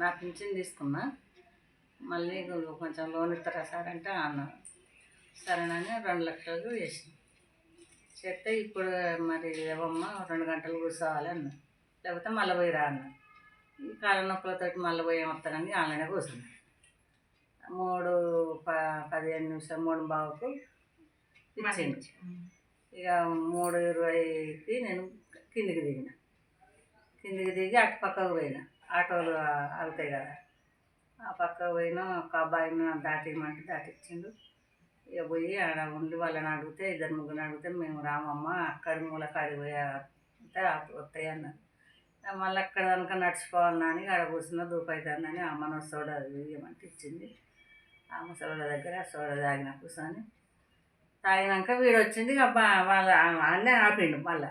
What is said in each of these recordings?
నా పింఛన్ తీసుకున్నా. మళ్ళీ కొంచెం లోన్ ఇస్తారా సార్ అంటే అన్నారు సరేనని రెండు లక్షలు వేసి చెప్తే ఇప్పుడు మరి ఏవమ్మా రెండు గంటలు కూర్చోవాలి అన్న. లేకపోతే మళ్ళీ పోయి రా అన్న. ఈ కాళ్ళ నొప్పులతోటి మళ్ళీ పోయి వస్తానని ఆన్లైన్ కూర్చున్నా. మూడు ప పదిహేను నిమిషం మూడు బావుకు ఇచ్చింది ఇక మూడు ఇరవైకి నేను కిందికి దిగిన. కిందికి దిగి అటు పక్కకు పోయిన. ఆటోలు ఆగుతాయి కదా. ఆ పక్కకు పోయినా ఒక అబ్బాయిని దాటిమంటే దాటిచ్చిండు. ఇక పోయి ఆడ ఉండి వాళ్ళని అడిగితే ఇద్దరు ముగ్గురు అడిగితే మేము రామమ్మ అక్కడి మూల కాడికి పోయా అంటే వస్తాయి అన్నారు. మళ్ళీ అక్కడ కనుక నడుచుకోవాలని ఆడ కూర్చున్న దూపైతుందని అమ్మను సోడా ఇవ్వమంటే ఇచ్చింది. అమ్మ సోడ దగ్గర సోడ సోడా తాగిన కూర్చొని. తాగినాక వీడు వచ్చింది ఇక వాళ్ళ అన్నీ ఆపిండు మళ్ళా.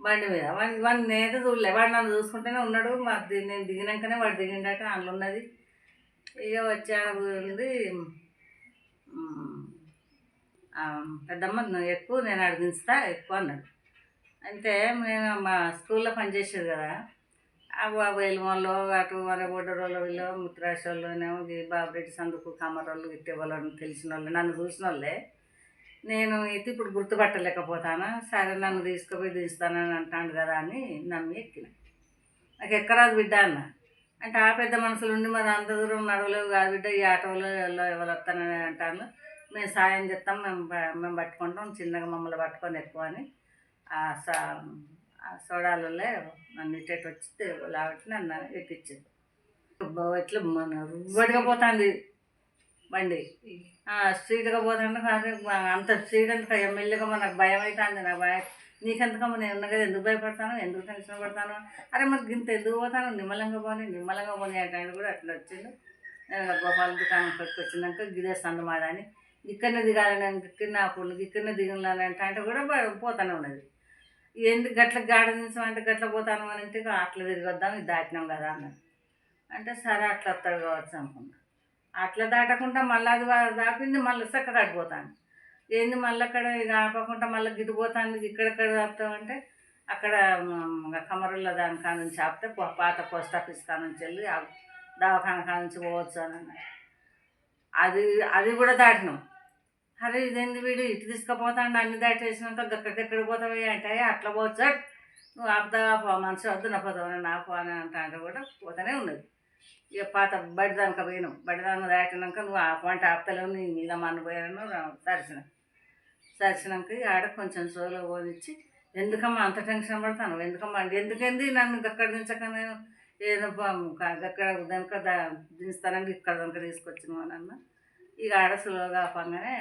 బండి మీద. వాడి వాడిని నేత చూడలే. వాడు నన్ను చూసుకుంటేనే ఉన్నాడు. మాకు నేను దిగినాకనే వాడు దిగిండట. అందులో ఉన్నది. ఇక వచ్చాడు ఉంది పెద్దమ్మ నువ్వు ఎక్కువ నేను ఆడ దించుతా ఎక్కువ అన్నాడు. అంటే మేము మా స్కూల్లో పనిచేసేది కదా. ఆ బాబాయిలు వాళ్ళు అటు మన బొడ్డరోళ్ళు వీళ్ళు ముత్రాశ వాళ్ళనేమో బాబు రెడ్డి సందుకు కమ్మరోళ్ళు ఇట్టే వాళ్ళని తెలిసిన వాళ్ళు నన్ను చూసిన వాళ్ళే నేను అయితే ఇప్పుడు గుర్తుపట్టలేకపోతాను. సరే నన్ను తీసుకుపోయి తీస్తానని అంటాడు కదా అని నమ్మి ఎక్కిన. నాకు ఎక్కరాదు బిడ్డ అన్న. అంటే ఆ పెద్ద మనుషులు ఉండి మరి అంత దూరం నడవలేవు కాదు బిడ్డ ఈ ఆటోలో ఎవరు వస్తానని అంటాను మేము సాయం చేస్తాం మేము మేము పట్టుకుంటాం చిన్నగా మమ్మల్ని పట్టుకొని ఎక్కువ అని. ఆ ఆ సోడాలలో నన్ను ఇటేటు వచ్చి లాబట్టి నన్ను ఎక్కించింది ఎట్లా మన రువ్వడిగా పోతుంది. బండి. ఆ, స్ట్రీట్గా పోతుంటే అంత స్ట్రీట్ అంత ఎమ్మెల్యేగా మనకు భయం అవుతుంది నాకు భయం. నీకెంతకమ్మ నేను ఉన్నా కదా ఎందుకు భయపడతాను? ఎందుకు టెన్షన్ పడతాను? అరే మరి ఇంత ఎందుకు పోతాను? నిమ్మలంగా పోని నిమ్మలంగా పోని అంటే ఆయన కూడా అట్లా వచ్చిండు. నేను గోపాల దుకాణం వచ్చినాక గిరేస్తాను సందు మాదని ఇక్కడనే దిగాలని ఇక్కడ నా ఇక్కడనే దిగాలని అంటే అంటే కూడా పోతానే ఉన్నది. ఎందుకు గట్ల గాడ నుంచి అంటే గట్ల పోతాను అని అంటే అట్లా అట్లా తిరిగొద్దాం ఇది దాటినాం కదా అన్నది అంటే సరే అట్లా వస్తాడు కావచ్చు అనుకున్నాను అట్లా దాటకుండా మళ్ళీ అది దాపింది మళ్ళీ చక్క దాటిపోతాను ఏంది మళ్ళీ అక్కడ ఇక ఆపకుండా మళ్ళీ గిట్టుపోతాను ఇక్కడెక్కడ దాపుతామంటే అక్కడ కమరుల దాని కాడ నుంచి ఆపితే పాత పోస్ట్ ఆఫీస్ కాడ నుంచి వెళ్ళి దవాఖాన కాడ నుంచి పోవచ్చు అని అది అది కూడా దాటినాం. అరే ఇదేంది వీడు? ఇటు తీసుకుపోతాడు అన్ని దాటేసినాక ఎక్కడికి పోతావు? అంటే అట్లా పోవచ్చు నువ్వు ఆపుతావా? పో మనిషి వద్దు నా పోతావు? నా అని అంటే కూడా పోతానే ఉన్నది. ఇక పాత బడిదానికి పోయినాం. బడిదానికి దాటినాక నువ్వు ఆ పంట ఆపుతలేవు నీ మీద మన్నపోయాను సరిసిన. సరిచినాక ఆడ కొంచెం సోలో పోనిచ్చి ఎందుకమ్మా అంత టెన్షన్ పడతాను ఎందుకమ్మా ఎందుకంది నన్ను అక్కడ దించక నేను? ఏదో అక్కడ దానిక దించుతానని ఇక్కడ దానిక తీసుకొచ్చినావు అని అన్న. ఇక ఆడ సులువుగా ఆపంగానే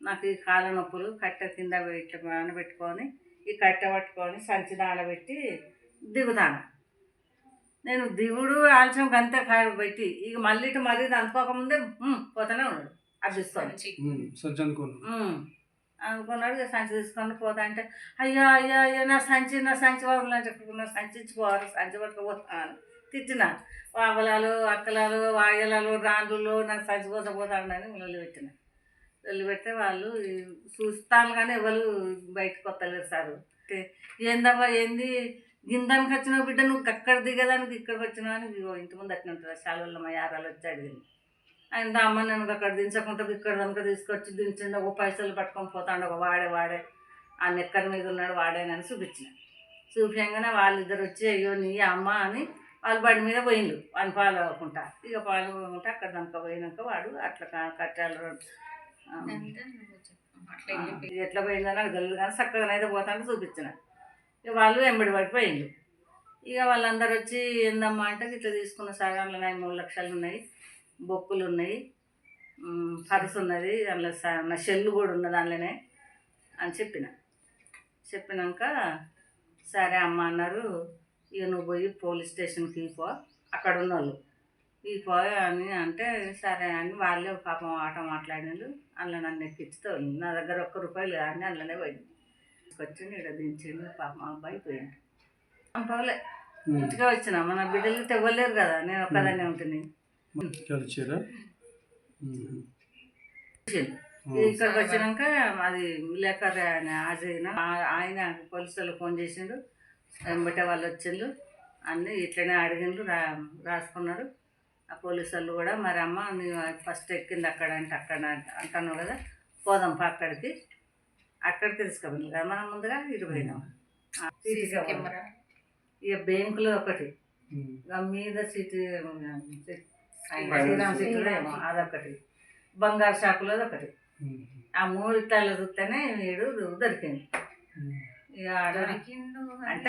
నాకు ఈ కాళ్ళ నొప్పులు కట్టె కింద ఇట్లా పెట్టుకొని ఈ కట్టె పట్టుకొని సంచి దాడబెట్టి దిగుతాను. నేను దిగుడు ఆలస్యం గంతే కాయలు పెట్టి ఇక మళ్ళీ ఇటు మళ్ళీ ఇది అనుకోకముందే "ఉమ్, పోతానే ఉన్నాడు. ఉమ్. అనుకున్నాడు. ఇక సంచి తీసుకొని పోతా అంటే అయ్యో అయ్యో అయ్యో నా సంచి నా సంచి వాళ్ళు నా చెప్పుకున్నా సంచి ఇచ్చిపోవాలి సంచి పట్టుకుపోతాను తిట్టిన. వావలాలు అక్కలాలు వాయలాలు రాండ్లు నాకు సంచి పోసపోతాడని వదిలి పెట్టిన. వదిలి పెడితే వాళ్ళు చూస్తాను కానీ ఎవరు బయటకు వస్తలేరు సార్. ఏందమ్మా ఏంది? గిందానికి వచ్చిన బిడ్డ నువ్వు అక్కడ దిగదానికి ఇక్కడికి వచ్చినావు అని ఇంటి ముందు అట్లా ఉంటుంది శాలలో మా యారాలు వచ్చి అడిగింది. ఆయన అమ్మ నన్ను అక్కడ దించకుండా ఇక్కడ కనుక తీసుకొచ్చి దించండి ఒక పైసలు పట్టుకొని పోతాడు ఒక వాడే వాడే ఆ నెక్కర్ మీద ఉన్నాడు వాడేనని చూపించిన. చూపించగానే వాళ్ళిద్దరు వచ్చి అయ్యో నీ అమ్మ అని వాళ్ళ బండి మీద పోయిండు వాళ్ళు పాలు అవ్వకుండా ఇక పాలు అవ్వకుండా అక్కడ దానికి పోయినాక వాడు అట్లా కట్టాలు ఇది ఎట్లా పోయిందో నాకు తెలియదు కానీ చక్కగానైతే పోతాను చూపించిన. ఇక వాళ్ళు వెంబడి పడిపోయిండు ఇక వాళ్ళందరూ వచ్చి ఏందమ్మా అంటే ఇట్లా తీసుకున్న సగంలో ఉన్నాయి మూడు లక్షలు ఉన్నాయి బొక్కులు ఉన్నాయి పర్స్ ఉన్నది అందులో స- నా షెల్లు కూడా ఉన్నది అందులోనే అని చెప్పిన. చెప్పినాక సరే అమ్మ అన్నారు ఇక నువ్వు పోయి పోలీస్ స్టేషన్కి పో అక్కడ ఉన్న వాళ్ళు ఈ పో అని అంటే సరే అని వాళ్ళే పాపం ఆట మాట్లాడినారు అందులో నన్ను ఎక్కించుతూ నా దగ్గర ఒక్క రూపాయలు కానీ అందులోనే పోయింది. వచ్చి ఇక్కడ దించిండు పాపం ఆ అబ్బాయి పోయింది పోలే ఇంటికే వచ్చిన మన బిడ్డలు తెవ్వలేరు కదా నేను ఒక్కదాన్నే ఉంటుంది ఇక్కడికి వచ్చినాక అది విలేకరు ఆయన హాజరైన ఆయన పోలీసు వాళ్ళు ఫోన్ చేసిండు. వెంబటే వాళ్ళు వచ్చిండు అన్నీ ఇట్లనే అడిగిండ్రు రా రాసుకున్నారు. ఆ పోలీసు వాళ్ళు కూడా మరి అమ్మ ఫస్ట్ ఎక్కింది అక్కడ అంటే అక్కడ అంట- అంటాను కదా పోదాం పా అక్కడికి. తీసుకుపోయింది కదా మనం ముందుగా సీటీ కెమెరా. ఇక బ్యాంకులో ఒకటి. ఇక మీద సిటీ శ్రీరామ్ సిటీలో ఏమో అదొకటి. బంగారు షాపులో ఒకటి ఉమ్. ఆ మూడు ఇట్లా చూస్తేనే వీడు దొరికింది. ఇక ఆడ అంటే.